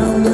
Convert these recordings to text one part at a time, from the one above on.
I'm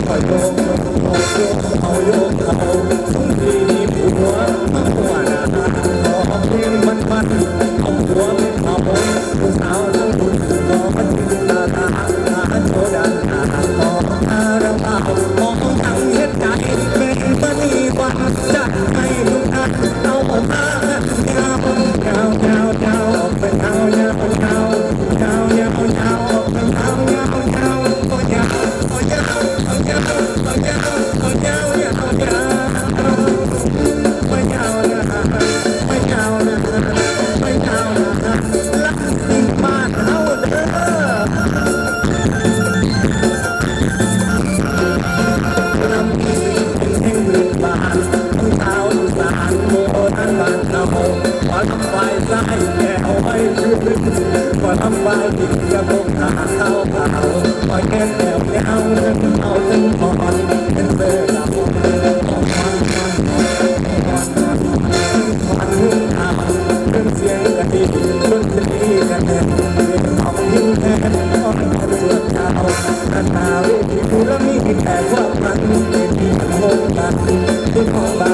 好哟，好哟，好哟，好哟。 ว่าทำไปที่จะคงหาเท้าเาปล่อยแค่แถวไม่เอาเงินเอาถึงพอนเป็นเบอร์เราของมันมันมันมันมันเครื่องเสียงกะทิดนตรีกันแน่ของยิ้มแทนของกันสวนเท้านานาวิธีดูแล้วมีแต่ความมันที่มันโหดกันที่ของบ้า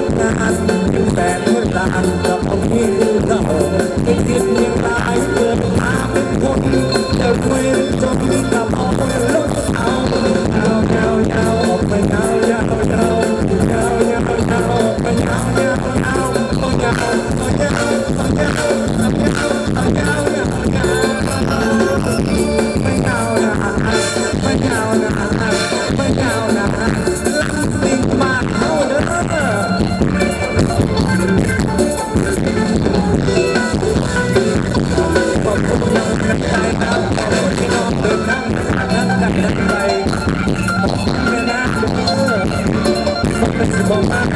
I'm